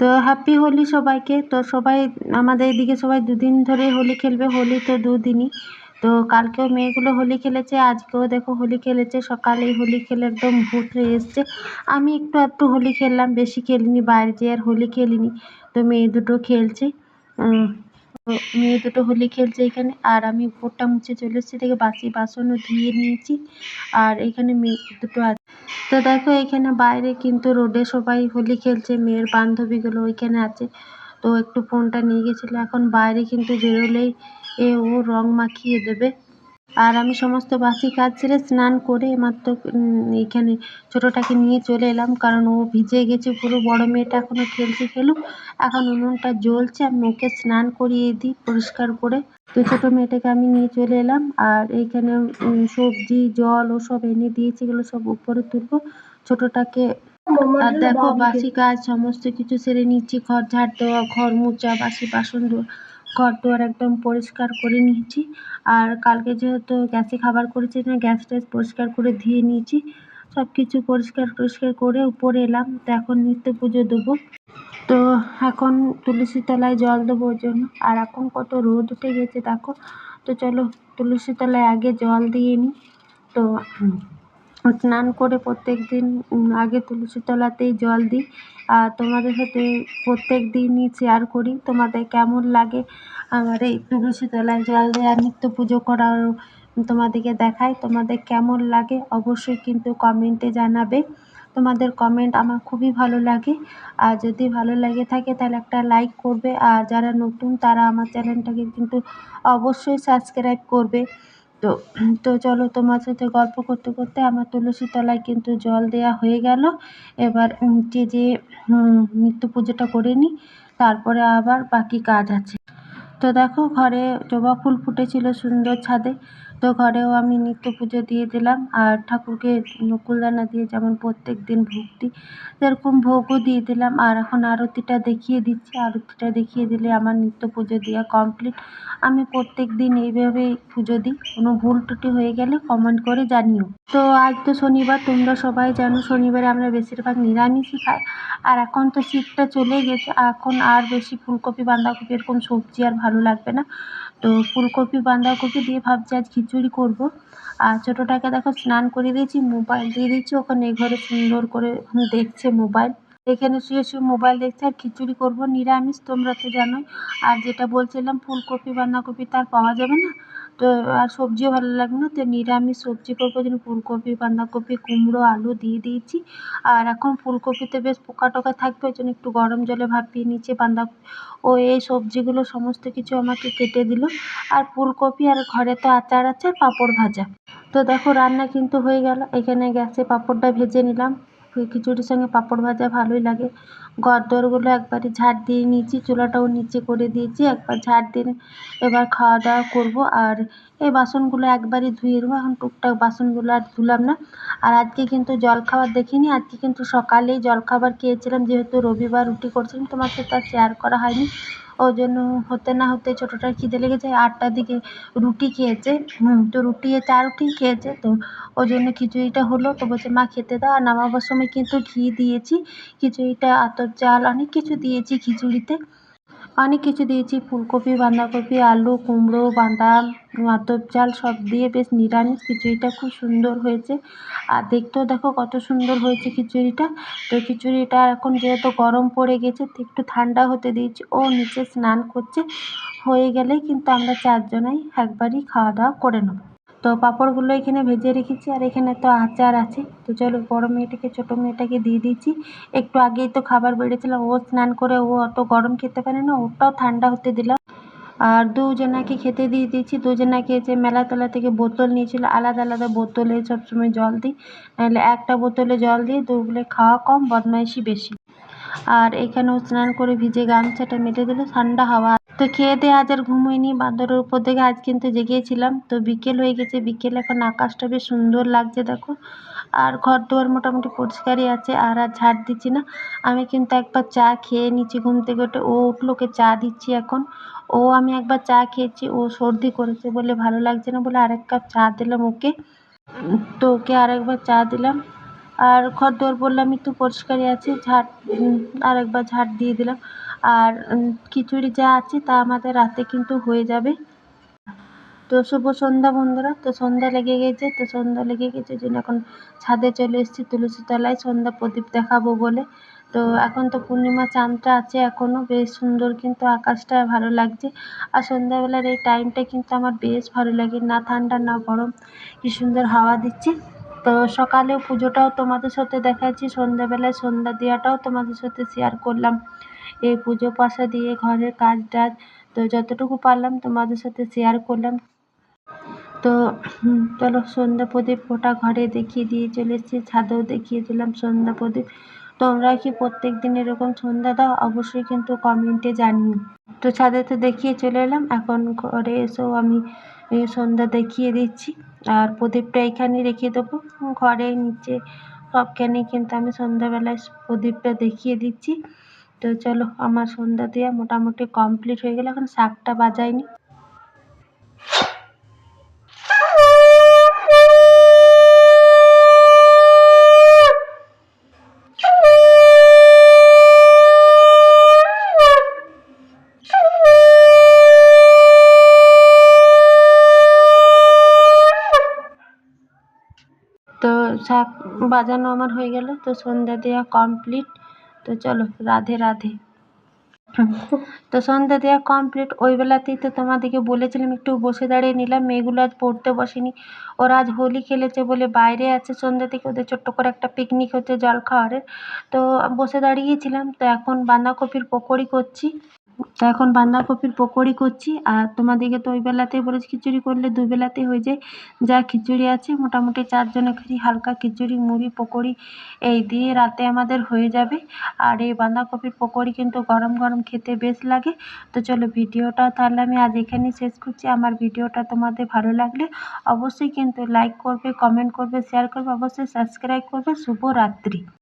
তো হ্যাপি হোলি সবাইকে। তো সবাই আমাদের এদিকে সবাই দুদিন ধরে হোলি খেলবে। হোলি তো দুদিনই। তো কালকেও মেয়েগুলো হোলি খেলেছে, আজকেও দেখো হোলি খেলেছে। সকালে হোলি খেলে একদম ভূত হয়ে এসছে। আমি একটু একটু হোলি খেললাম, বেশি খেলিনি, বাইরে যেয়ে আর হোলি খেলিনি। তো মেয়ে দুটো খেলছে। মেয়ে দুটো হোলি খেলছে এখানে। আর আমি উপরটা মুছে চলে এসেছি। থেকে বাসি বাসনও ধুয়ে নিয়েছি। আর এখানে মেয়ে দুটো আছে। তো দেখো এখানে বাইরে কিন্তু রোডে সবাই হোলি খেলছে। মেয়ের বান্ধবীগুলো ওইখানে আছে। তো একটু ফোনটা নিয়ে গেছিল। এখন বাইরে কিন্তু বেরোলেই এ ও রং মাখিয়ে দেবে। আর আমি সমস্ত বাসি কাজ ছেড়ে স্নান করে মাত্র এইখানে ছোটোটাকে নিয়ে চলে এলাম। কারণ ও ভিজে গেছে, পুরো বড় মেয়েটা এখনও খেলছে খেলুক। এখন উনুনটা জ্বলছে, আমি ওকে স্নান করিয়ে দিই পরিষ্কার করে। তো ছোটো মেয়েটাকে আমি নিয়ে চলে এলাম। আর এইখানে সবজি, জল ওসব এনে দিয়েছি, এগুলো সব উপরে তুলবো ছোটোটাকে। আর দেখো, বাসি কাজ, সমস্ত কিছু সেরে নিচ্ছি। ঘর ঝাড় দেওয়া, ঘর মোছা, বাসি বাসন ধোয়া। ঘর দুয়ার একদম পরিষ্কার করে নিয়েছি। আর কালকে যেহেতু গ্যাসে খাবার করেছি গ্যাস ট্যাস পরিষ্কার করে ধুয়ে নিয়েছি। সব কিছু পরিষ্কার টরিষ্কার করে উপরে এলাম। তো এখন নিত্য পুজো দেবো। তো এখন তুলসী তলায় জল দেবো ওই জন্য। আর এখন কত রোদ উঠে গেছে, দেখো। তো চলো তুলসী তলায় আগে জল দিয়ে নিই। তো স্নান করে প্রত্যেক দিন আগে তুলসী তলাতেই জল দিই। আর তোমাদের সাথে প্রত্যেক দিনই শেয়ার করি। তোমাদের কেমন লাগে আমার এই তুলসী তলায় জল দেওয়া, নিত্য পুজো করার, তোমাদেরকে দেখাই। তোমাদের কেমন লাগে অবশ্যই কিন্তু কমেন্টে জানাবে। তোমাদের কমেন্ট আমার খুবই ভালো লাগে। আর যদি ভালো লাগে থাকে তাহলে একটা লাইক করবে। আর যারা নতুন তারা আমার চ্যানেলটাকে কিন্তু অবশ্যই সাবস্ক্রাইব করবে। তো তো চলো তোমার সাথে গল্প করতে করতে আমার তুলসী তলায় কিন্তু জল দেওয়া হয়ে গেল। এবার যে যে নিত্য পুজোটা করে নিই, তারপরে আবার বাকি কাজ আছে। তো দেখো ঘরে জবা ফুল ফুটেছিল সুন্দর ছাদে। তো ঘরেও আমি নিত্য পুজো দিয়ে দিলাম। আর ঠাকুরকে নকুলদানা দিয়ে যেমন প্রত্যেক দিন ভোগ দিই সেরকম ভোগও দিয়ে দিলাম। আর এখন আরতিটা দেখিয়ে দিচ্ছি। আরতিটা দেখিয়ে দিলে আমার নিত্য পুজো দেওয়া কমপ্লিট আমি প্রত্যেক দিন এইভাবেই পুজো দিই। কোনো ভুল ত্রুটি হয়ে গেলে কমেন্ট করে জানিও। তো আজ তো শনিবার, তোমরা সবাই জানো শনিবারে আমরা বেশিরভাগ নিরামিষই খাই। আর এখন তো শীতটা চলে গেছে। এখন আর বেশি ফুলকপি, বাঁধাকপি এরকম সবজি আর ভালো লাগবে না। তো ফুলকপি, বাঁধাকপি দিয়ে ভাবছি আজ খিচুড়ি করব। আর ছোটোটাকে দেখো স্নান করিয়ে দিয়েছি, মোবাইল দিয়ে দিয়েছি ওখানে ঘরে সুন্দর করে দেখছে মোবাইল। এখানে শুয়ে শুয়ে মোবাইল দেখছে আর খিচুড়ি করব। নিরামিষ, তোমরা তো জানোই। আর যেটা বলছিলাম, ফুলকপি, বাঁধাকপি তো আর পাওয়া যাবে না? তো আর সবজিও ভালো লাগবে না তো নিরামিষ সবজি করব যেন ফুলকপি, বাঁধাকপি, কুমড়ো, আলু দিয়ে দিয়েছি। আর এখন ফুলকপিতে বেশ পোকা টোকা থাকবে, ওই জন্য একটু গরম জলে ভাপিয়ে নিচে বাঁধা ও এই সবজিগুলো সমস্ত কিছু আমাকে কেটে দিল। আর ফুলকপি আর ঘরে তো আচার আছে পাঁপড় ভাজা। তো দেখো রান্না কিন্তু হয়ে গেল, এখানে গ্যাসে পাঁপড়টা ভেজে নিলাম। খিচুড়ির সঙ্গে পাঁপড় ভাজা ভালোই লাগে। ঘর দোরগুলো একবারে ঝাড় দিয়ে নিয়েছি, চুলাটাও নিচে করে দিয়েছি, একবার ঝাড় দিয়ে এবার খাওয়া দাওয়া করব। আর এই বাসনগুলো একবারই ধুয়ে দেবো এখন টুকটাক বাসনগুলো আর ধুলাম না। আর আজকে কিন্তু জলখাবার দেখিনি, আজকে কিন্তু সকালেই জলখাবার খেয়েছিলাম, যেহেতু রবিবার রুটি করছিলাম, তোমার সাথে আর শেয়ার করা হয়নি। ওই জন্য হতে না হতে ছোটোটার খিদে লেগেছে, আটটার দিকে রুটি খেয়েছে তো রুটি চা রুটি খেয়েছে, তো ওই জন্য খিচুড়িটা হলো, তো বলছে, মা, খেতে দাও। আর নামাবার সময় কিন্তু ঘি দিয়েছি, খিচুড়িটা আতপ চাল অনেক কিছু দিয়েছি খিচুড়িতে। অনেক কিছু দিয়েছি, ফুলকপি, বাঁধাকপি, আলু, কুমড়ো বাঁধা আতপ চাল সব দিয়ে বেশ নিরামিষ খিচুড়িটা খুব সুন্দর হয়েছে। আর দেখতেও দেখো কত সুন্দর হয়েছে খিচুড়িটা। তো খিচুড়িটা এখন যেহেতু গরম পড়ে গেছে একটু ঠান্ডা হতে দিয়েছি। ও নিচে স্নান করছে, হয়ে গেলেই কিন্তু আমরা চারজনাই একবারই খাওয়া দাওয়া করে নেব। তো পাঁপড়গুলো এখানে ভেজে রেখেছি, আর এখানে তো আচার আছে। তো চলো বড় মেয়েটাকে, ছোটো মেয়েটাকে দিয়ে দিয়েছি একটু আগেই তো খাবার বেড়েছিলাম, ও স্নান করে, ও অত গরম খেতে পারে না, ওটাও ঠান্ডা হতে দিলাম। আর দুজনাকে খেতে দিয়ে দিয়েছি। দুজনাকে যে মেলাতলা থেকে বোতল নিয়েছিল, আলাদা আলাদা বোতলে সবসময় জল দিই। নাহলে একটা বোতলে জল দিয়ে দুগুলো খাওয়া কম, বদমাইশি বেশি। আর এখানেও স্নান করে ভিজে গামছাটা মেটে দিল, ঠান্ডা হাওয়া তো খেয়ে দিয়ে আজ আর ঘুমোইনি বাঁদরের উপর থেকে আজ কিন্তু জেগেছিলাম। তো বিকেল হয়ে গেছে, বিকেল এখন আকাশটা বেশ সুন্দর লাগছে দেখো। আর ঘর দুয়ার মোটামুটি পরিষ্কারই আছে, আর আর ঝাড় দিচ্ছি না। আমি কিন্তু একবার চা খেয়ে নিচ্ছি ঘুম থেকে উঠে। ও উঠল ওকে চা দিচ্ছি এখন। ও আমি একবার চা খেয়েছি, ও সর্দি করেছে বলে ভালো লাগছে না বলে আরেক কাপ চা দিলাম ওকে। তো ওকে আরেকবার চা দিলাম। আর ঘর দোর বললাম একটু পরিষ্কারই আছে ঝাঁট আর একবার ঝাঁট দিয়ে দিলাম। আর খিচুড়ি যা আছে তা আমাদের রাতে কিন্তু হয়ে যাবে। তো শুভ সন্ধ্যা বন্ধুরা, তো সন্ধ্যা লেগে গেছে, তো সন্ধ্যা লেগে গেছে জন্য এখন ছাদে চলে এসেছি, তুলসী তলায় সন্ধ্যা প্রদীপ দেখাবো বলে। তো এখন তো পূর্ণিমা চাঁদটা আছে এখনও বেশ সুন্দর কিন্তু আকাশটা ভালো লাগছে। আর সন্ধ্যাবেলার এই টাইমটা কিন্তু আমার বেশ ভালো লাগে, না ঠান্ডা, না গরম, কি সুন্দর হাওয়া দিচ্ছে। তো সকালে পুজোটাও তোমাদের সাথে দেখাচ্ছি, সন্ধ্যাবেলায় সন্ধ্যা দেওয়াটাও তোমাদের সাথে শেয়ার করলাম। এই পুজো পাশা দিয়ে ঘরের কাজ টাজ তো যতটুকু পারলাম তোমাদের সাথে শেয়ার করলাম। তো চলো সন্ধ্যা প্রদীপ ওটা ঘরে দেখিয়ে দিয়ে চলে এসেছি, ছাদেও দেখিয়ে দিলাম সন্ধ্যা প্রদীপ। তোমরা কি প্রত্যেক দিন এরকম সন্ধ্যা দাও? অবশ্যই কিন্তু কমেন্টে জানিও। তো ছাদে তো দেখিয়ে চলে এলাম, এখন ঘরে এসেও আমি সন্ধ্যা দেখিয়ে দিচ্ছি। আর প্রদীপটা এখানে রেখে দেবো। ঘরে নিচে সবখানে কিন্তু আমি সন্ধ্যাবেলায় প্রদীপটা দেখিয়ে দিচ্ছি। তো চলো, আমার সন্ধ্যা দেওয়া মোটামুটি কমপ্লিট হয়ে গেল। এখন শাকটা বাজাইনি। শাক বাজানো আমার হয়ে গেল, তো সন্ধ্যা দেওয়া কমপ্লিট তো চলো, রাধে রাধে। তো সন্ধ্যা দেওয়া কমপ্লিট ওই বেলাতেই তো তোমাদেরকে বলেছিলাম, একটু বসে দাঁড়িয়ে নিলাম। মেয়েগুলো আজ পড়তে বসেনি। ওরা আজ হোলি খেলেছে বলে বাইরে আছে সন্ধ্যা থেকে, ওদের ছোট্ট করে একটা পিকনিক হচ্ছে জল খাওয়ারের তো বসে দাঁড়িয়েছিলাম, তো এখন বাঁধাকপির পকোড়ি করছি। তো এখন বাঁধাকপির পকোড়ি করছি, আর তোমাদেরকে তো ওই বেলাতেই বলেছি, খিচুড়ি করলে দুই বেলাতেই হয়ে যায়। যা খিচুড়ি আছে, মোটামুটি চারজনে খালি হালকা খিচুড়ি, মুড়ি, পকোড়ি, এই দিয়ে রাতে আমাদের হয়ে যাবে। আর এই বাঁধাকপির পকোড়ি কিন্তু গরম গরম খেতে বেশ লাগে। তো চলো ভিডিওটা তাহলে আমি আজ এখানেই শেষ করছি। আমার ভিডিওটা তোমাদের ভালো লাগলে অবশ্যই কিন্তু লাইক করবে কমেন্ট করবে শেয়ার করবে, অবশ্যই সাবস্ক্রাইব করবে। শুভরাত্রি।